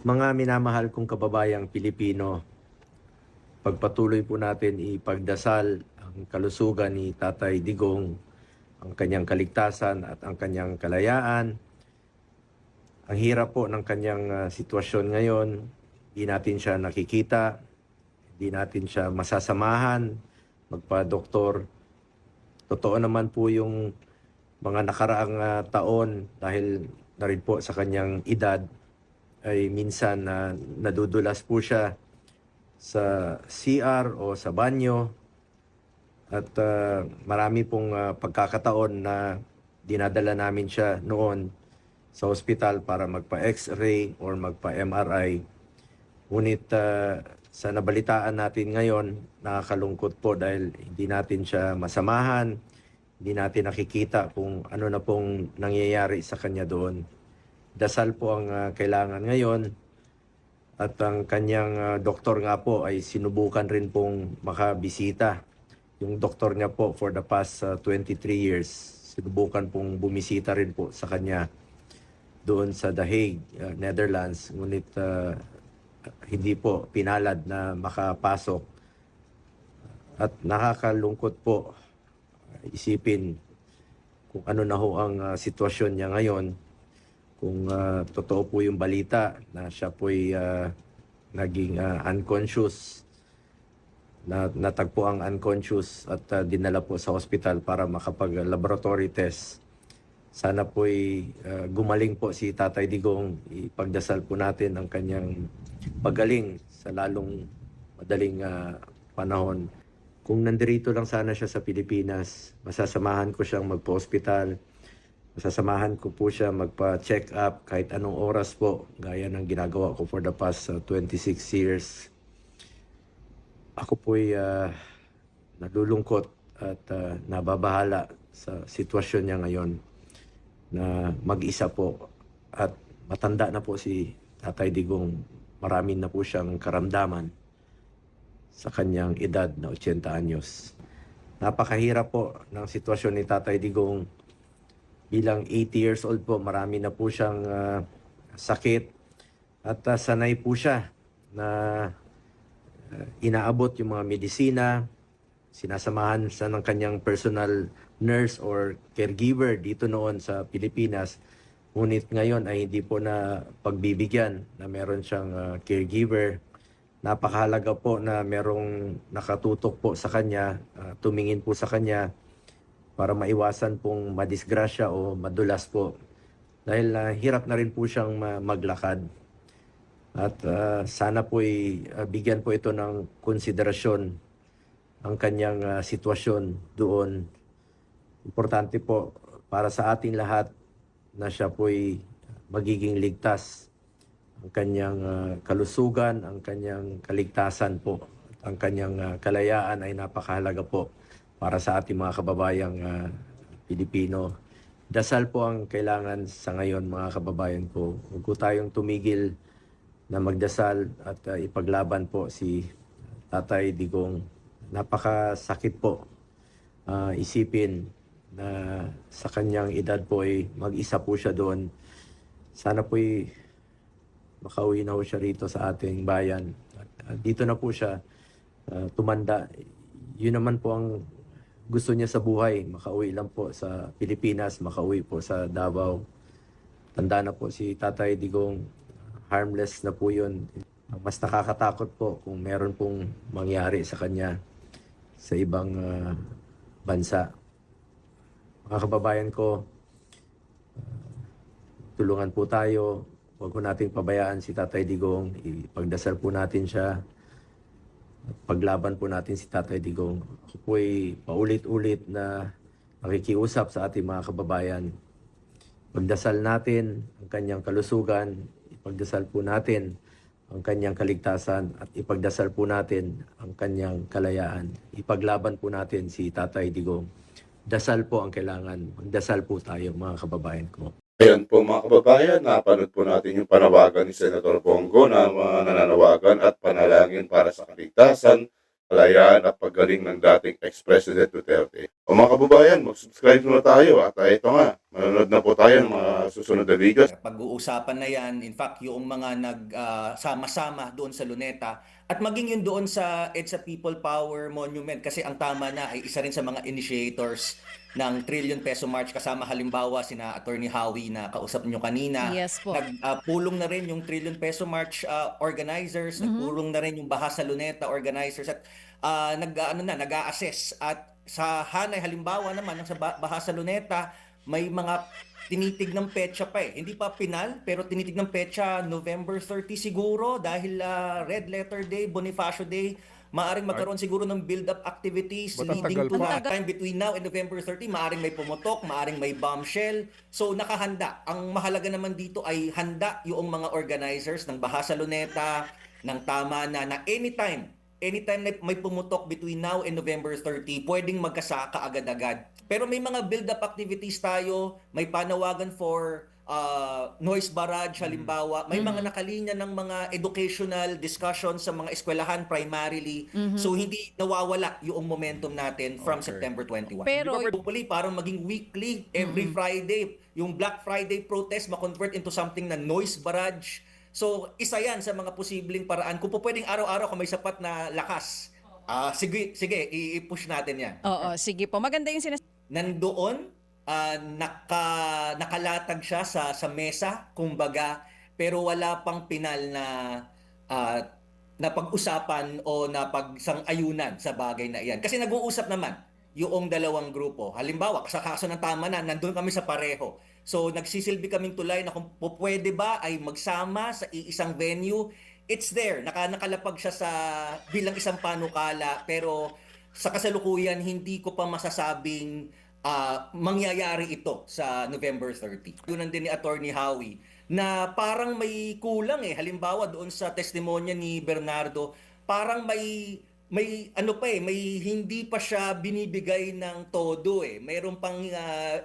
Mga minamahal kong kababayang Pilipino, pagpatuloy po natin ipagdasal ang kalusugan ni Tatay Digong, ang kanyang kaligtasan at ang kanyang kalayaan. Ang hirap po ng kanyang ah, sitwasyon ngayon, di natin siya nakikita, di natin siya masasamahan, magpa-doktor. Totoo naman po yung mga nakaraang ah, taon dahil na rin po sa kanyang edad ay minsan na nadudulas po siya sa CR o sa banyo at ah, marami pong ah, pagkakataon na dinadala namin siya noon sa ospital para magpa-x-ray or magpa-MRI. Ngunit ah, sa nabalitaan natin ngayon, nakakalungkot po dahil hindi natin siya masamahan, hindi natin nakikita kung ano na pong nangyayari sa kanya doon. Dasal po ang ah, kailangan ngayon at ang kanyang ah, doktor nga po ay sinubukan rin pong makabisita. Yung doktor niya po for the past ah, 23 years, sinubukan pong bumisita rin po sa kanya doon sa The Hague, ah, Netherlands. Ngunit ah, hindi po pinalad na makapasok. At nakakalungkot po isipin kung ano na ho ang ah, sitwasyon niya ngayon. Kung ah, totoo po yung balita na siya po'y ah, naging ah, unconscious, na natagpo ang unconscious at ah, dinala po sa hospital para makapag-laboratory test. Sana po'y ah, gumaling po si Tatay Digong. Ipagdasal po natin ang kanyang pagaling sa lalong madaling ah, panahon. Kung nandirito lang sana siya sa Pilipinas, masasamahan ko siyang magpa-hospital. Masasamahan ko po siya magpa-check up kahit anong oras po, gaya ng ginagawa ko for the past ah, 26 years. Ako po'y ah, nalulungkot at ah, nababahala sa sitwasyon niya ngayon na mag-isa po at matanda na po si Tatay Digong. Marami na po siyang karamdaman sa kanyang edad na 80 anyos. Napakahirap po ng sitwasyon ni Tatay Digong. Bilang 80 years old po, marami na po siyang ah, sakit at ah, sanay po siya na ah, inaabot yung mga medisina, sinasamahan sa ng kanyang personal nurse or caregiver dito noon sa Pilipinas. Ngunit ngayon ay hindi po na pagbibigyan na meron siyang ah, caregiver. Napakahalaga po na merong nakatutok po sa kanya, ah, tumingin po sa kanya para maiwasan pong madisgrasya o madulas po. Dahil ah, hirap na rin po siyang ma- maglakad. At ah, sana po bigyan po ito ng konsiderasyon ang kanyang ah, sitwasyon doon. Importante po para sa ating lahat na siya po'y magiging ligtas. Ang kanyang ah, kalusugan, ang kanyang kaligtasan po, ang kanyang ah, kalayaan ay napakahalaga po para sa ating mga kababayang ah, Pilipino. Dasal po ang kailangan sa ngayon mga kababayan ko. Huwag po tayong tumigil na magdasal at ah, ipaglaban po si Tatay Digong. Napakasakit po ah, isipin na sa kanyang edad po ay mag-isa po siya doon. Sana po ay makauwi na po siya rito sa ating bayan. At, ah, dito na po siya ah, tumanda. Yun naman po ang gusto niya sa buhay. Makauwi lang po sa Pilipinas, makauwi po sa Davao. Tanda na po si Tatay Digong. Harmless na po yun. Mas nakakatakot po kung meron pong mangyari sa kanya sa ibang ah, bansa. Mga kababayan ko, ah, tulungan po tayo. Huwag po nating pabayaan si Tatay Digong. Ipagdasal po natin siya. Paglaban po natin si Tatay Digong. Ako po ay paulit-ulit na nakikiusap sa ating mga kababayan. Pagdasal natin ang kanyang kalusugan, ipagdasal po natin ang kanyang kaligtasan at ipagdasal po natin ang kanyang kalayaan. Ipaglaban po natin si Tatay Digong. Dasal po ang kailangan. Magdasal po tayo mga kababayan ko. Ayan po mga kababayan, napanood po natin yung panawagan ni Senator Bongo na nananawagan at panalangin para sa kaligtasan kalayaan at paggaling ng dating ex-president Duterte. O mga kababayan, mag-subscribe na tayo at uh, ito nga, manonood na po tayo ng mga susunod na videos. Pag-uusapan na yan, in fact, yung mga nagsama-sama doon sa Luneta at maging yun doon sa EDSA People Power Monument kasi ang tama na ay isa rin sa mga initiators ng Trillion Peso March kasama halimbawa sina Attorney Howie na kausap nyo kanina. Yes po. Nagpulong na rin yung Trillion Peso March uh, organizers, Mhm. nagpulong na rin yung Bahasa Luneta organizers at uh, nag ano na nag-a-assess at sa Hanay halimbawa naman ng sa Ba- Bahasa Luneta may mga tinitig ng petsa pa eh. Hindi pa pinal, pero tinitig ng petsa November 30 siguro dahil ah, Red Letter Day, Bonifacio Day, maaring magkaroon siguro ng build-up activities Ba't ang leading tagal to pa? that time between now and November 30. Maaring may pumutok, maaring may bombshell. So nakahanda. Ang mahalaga naman dito ay handa yung mga organizers ng Bahasa Luneta, ng Tama na, na anytime anytime na may pumutok between now and November 30, pwedeng magkasaka agad-agad. Pero may mga build-up activities tayo, may panawagan for uh, noise barrage halimbawa, may mga nakalinya ng mga educational discussions sa mga eskwelahan primarily. So hindi nawawala yung momentum natin from Okay. September 21. Pero- Di ba, hopefully parang maging weekly, every Friday, yung Black Friday protest ma-convert into something na noise barrage. So, isa yan sa mga posibleng paraan. Kung po pwedeng araw-araw kung may sapat na lakas, ah sige, sige, i-push natin yan. Oo, sige po. Maganda yung sinas... Nandoon, ah, naka, nakalatag siya sa, sa mesa, kumbaga, pero wala pang pinal na ah, na pag-usapan o na pagsang-ayunan sa bagay na iyan. Kasi nag-uusap naman yung dalawang grupo. Halimbawa, sa kaso ng tama na, nandun kami sa pareho. So, nagsisilbi kaming tulay na kung pwede ba ay magsama sa iisang venue. It's there. Naka, nakalapag siya sa bilang isang panukala. Pero sa kasalukuyan, hindi ko pa masasabing ah, mangyayari ito sa November 30. Yun din ni Attorney Howie na parang may kulang eh. Halimbawa doon sa testimonya ni Bernardo, parang may may ano pa eh, may hindi pa siya binibigay ng todo eh. Mayroon pang ah,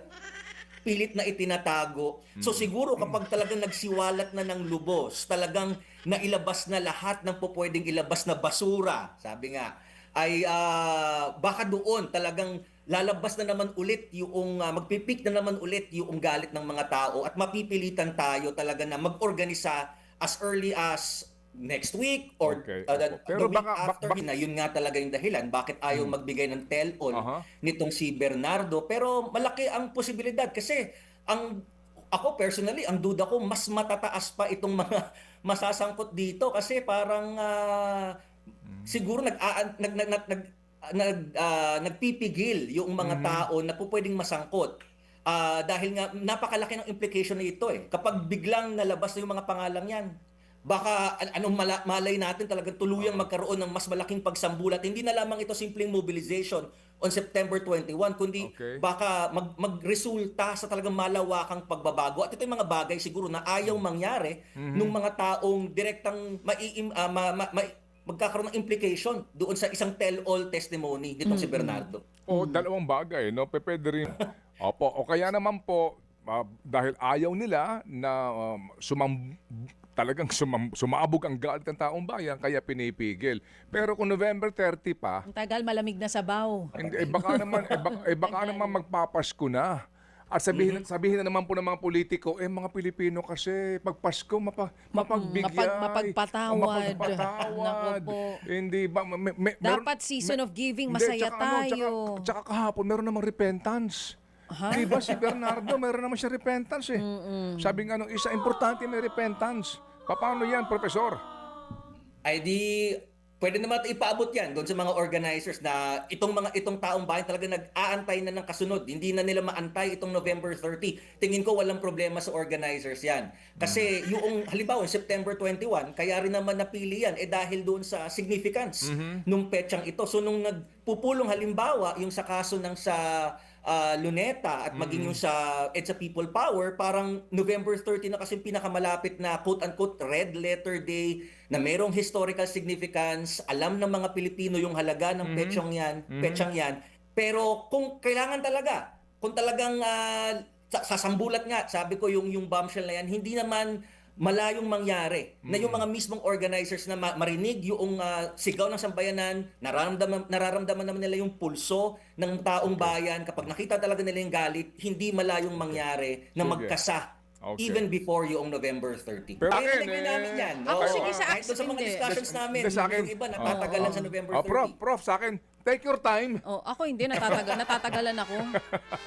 pilit na itinatago. So siguro kapag talagang nagsiwalat na ng lubos, talagang nailabas na lahat ng po pwedeng ilabas na basura, sabi nga, ay ah, baka doon talagang lalabas na naman ulit yung ah, magpipik na naman ulit yung galit ng mga tao at mapipilitan tayo talaga na mag-organisa as early as next week or Okay, uh, the, opo. Pero the week baka- after bak- na yun nga talaga yung dahilan bakit ayaw magbigay ng tell-all Aha. nitong si Bernardo pero malaki ang posibilidad kasi ang ako personally ang duda ko mas matataas pa itong mga masasangkot dito kasi parang ah, siguro nag nag nag nag, nag, nag, ah, nagpipigil yung mga tao na po pwedeng masangkot. Ah, dahil nga napakalaki ng implication nito eh. Kapag biglang nalabas na yung mga pangalang yan, baka an- anong mala- malay natin talagang tuluyang magkaroon ng mas malaking pagsambulat. Hindi na lamang ito simpleng mobilization on September 21, kundi Okay. baka mag magresulta sa talagang malawakang pagbabago. At ito yung mga bagay siguro na ayaw mangyari nung mga taong direktang maiim, ah, ma, ma- ma- magkakaroon ng implication doon sa isang tell-all testimony nitong si Bernardo. O dalawang bagay, no? Pwede rin. Opo, o kaya naman po, ah, dahil ayaw nila na um, sumam, talagang sumam, sumabog ang galit ng taong bayan, kaya pinipigil. Pero kung November 30 pa, Ang tagal, malamig na sabaw. hindi, eh, baka naman, eh, baka, eh, baka naman magpapasko na. At sabihin, sabihin na naman po ng mga politiko, eh mga Pilipino kasi pag Pasko mapa, mapagbigay, mapag- mapagpatawad. mapagpatawad. Naku po. Hindi ba may, may, meron- Dapat season of giving, Hindi, masaya ano, tayo. tsaka, tsaka kahapon, meron namang repentance. Ha? Di ba si Bernardo, meron naman siya repentance eh. Sabi nga nung isa, importante may repentance. Paano yan, Profesor? ay di pwede naman ito ipaabot yan doon sa mga organizers na itong mga itong taong bayan talaga nag-aantay na ng kasunod. Hindi na nila maantay itong November 30. Tingin ko walang problema sa organizers yan. Kasi yung halimbawa yung September 21, kaya rin naman napili yan eh dahil doon sa significance nung petsang ito. So nung nagpupulong halimbawa yung sa kaso ng sa ah, Luneta at maging yung sa EDSA People Power, parang November 30 na kasi pinakamalapit na quote-unquote red letter day na merong historical significance, alam ng mga Pilipino yung halaga ng petsang yan, petsang yan. Pero kung kailangan talaga, kung talagang sa- sasambulat nga, sabi ko yung yung bombshell na yan, hindi naman malayong mangyari na yung Mm. mga mismong organizers na ma- marinig yung ah, sigaw ng sambayanan, nararamdaman, nararamdaman naman nila yung pulso ng taong bayan. Kapag nakita talaga nila yung galit, hindi malayong mangyari na magkasa Okay. even before yung November 30. Pero Kaya akin, eh, namin yan. Ako, Oo. sige, sa doon sa mga hindi. discussions namin, sa akin. yung iba natatagalan sa November 30. Ah, prof, prof, sa akin, take your time. Oh, ako hindi natatagal natatagalan ako.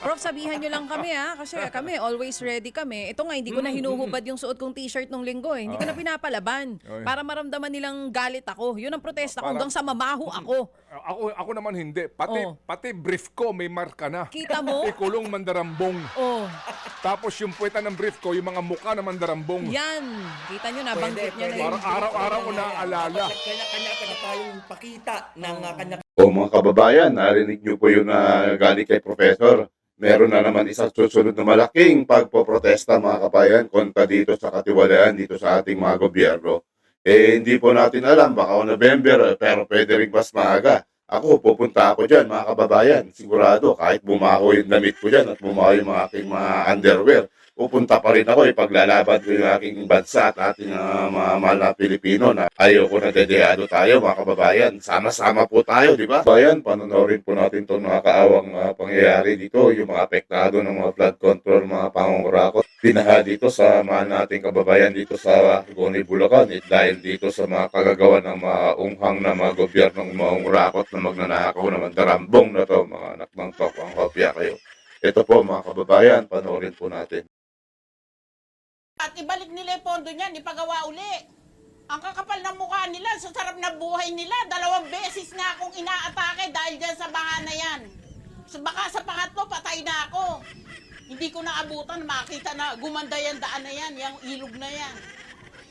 Prof, sabihan niyo lang kami ha kasi kami always ready kami. Ito nga hindi ko na hinuhubad yung suot kong t-shirt nung linggo eh. Hindi ko na pinapalaban Oy. para maramdaman nilang galit ako. Yun ang protesta ko Para- hanggang sa mamaho ako. Ako, ako naman hindi. Pati, Oh. pati brief ko may marka na. Kita mo? Ikulong mandarambong. Oh, Tapos yung puweta ng brief ko, yung mga muka na mandarambong. yan. Kita niyo nabanggit niya na yun. Parang araw-araw ko naaalala. Kanya-kanya kanya tayong pakita ng uh, kanya O mga kababayan, narinig niyo po yung uh, galing kay Professor. Meron na naman isang susunod na malaking pagpoprotesta mga kabayan kontra dito sa katiwalaan dito sa ating mga gobyerno. Eh, hindi po natin alam, baka o November, pero pwede rin mas maaga. Ako, pupunta ako dyan, mga kababayan. Sigurado, kahit bumaho yung damit ko dyan at bumaho yung mga aking mga underwear, pupunta pa rin ako, ipaglalaban ko yung aking bansa at ating uh, mga mahal na Pilipino na ayoko na dedehado tayo, mga kababayan. Sama-sama po tayo, di ba? Bayan, panonorin po natin itong mga kaawang uh, pangyayari dito, yung mga apektado ng mga flood control, mga pangungurakot. Pinaha dito sa mga nating kababayan dito sa Goni, Bulacan eh, dahil dito sa mga kagagawa ng mga unghang na mga gobyernong mangungurakot na magnanakaw naman darambong na to, mga anak ng tokwang hopya kayo. Ito po mga kababayan, panoorin po natin. At ibalik nila yung pondo niyan, ipagawa uli. Ang kakapal ng mukha nila, sa sarap na buhay nila, dalawang beses na akong inaatake dahil dyan sa baha na yan. So baka sa pangatlo, patay na ako. Hindi ko naabutan, makita na gumanda yan daan na yan, yung ilog na yan.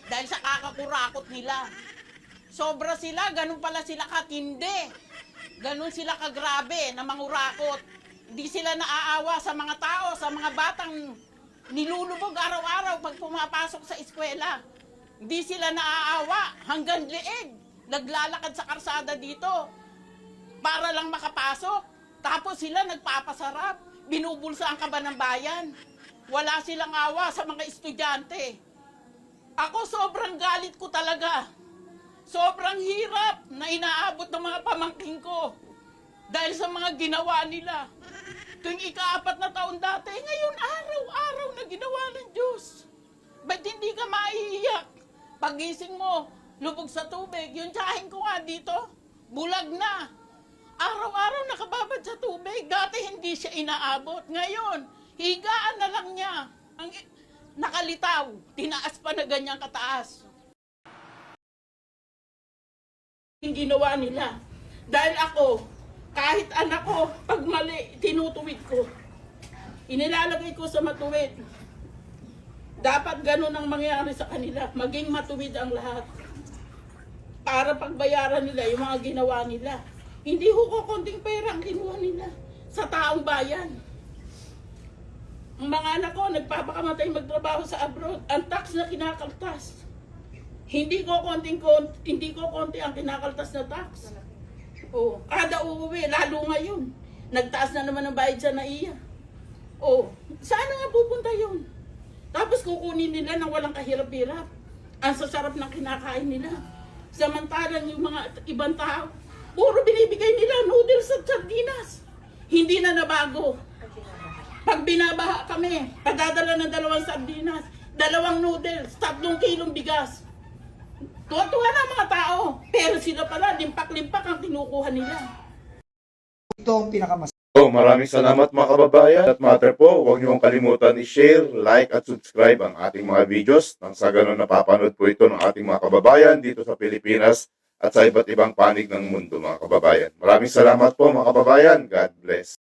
Dahil sa kakakurakot nila. Sobra sila, ganun pala sila katindi. Ganun sila kagrabe na mangurakot. Hindi sila naaawa sa mga tao, sa mga batang nilulubog araw-araw pag pumapasok sa eskwela. Hindi sila naaawa hanggang liig. Naglalakad sa karsada dito para lang makapasok. Tapos sila nagpapasarap. Binubulsa ang kaba ng bayan. Wala silang awa sa mga estudyante. Ako sobrang galit ko talaga. Sobrang hirap na inaabot ng mga pamangking ko. Dahil sa mga ginawa nila. Tuwing ikaapat na taon dati, ngayon araw-araw na ginawa ng Diyos. Ba't hindi ka maiiyak? Pagising mo, lubog sa tubig. Yung tsahin ko nga dito, bulag na. Araw-araw nakababad sa tubig. Dati hindi siya inaabot. Ngayon, higaan na lang niya. Ang nakalitaw, tinaas pa na ganyang kataas. Yung ginawa nila. Dahil ako, kahit anak ko, pag mali, tinutuwid ko. Inilalagay ko sa matuwid. Dapat ganun ang mangyari sa kanila. Maging matuwid ang lahat. Para pagbayaran nila yung mga ginawa nila. Hindi ho ko konting pera ang kinuha nila sa taong bayan. Ang mga anak ko, nagpapakamatay magtrabaho sa abroad. Ang tax na kinakaltas. Hindi ko konting konti, hindi ko konti ang kinakaltas na tax. Oh, kada uuwi, lalo ngayon. Nagtaas na naman ang bayad sa naiya. Oh, saan nga pupunta yun? Tapos kukunin nila ng walang kahirap-hirap. Ang sasarap ng kinakain nila. Samantalang yung mga ibang tao, puro binibigay nila noodles at sardinas. Hindi na nabago. Pag binabaha kami, padadala ng dalawang sardinas, dalawang noodles, tatlong kilong bigas. Tuwa-tuwa na ang mga tao. Pero sila pala, limpak-limpak ang kinukuha nila. ito ang pinakamas So, maraming salamat mga kababayan. At matter po, huwag niyo kalimutan i-share, like at subscribe ang ating mga videos. Nang sa ganun napapanood po ito ng ating mga kababayan dito sa Pilipinas at sa iba't ibang panig ng mundo mga kababayan. Maraming salamat po mga kababayan. God bless.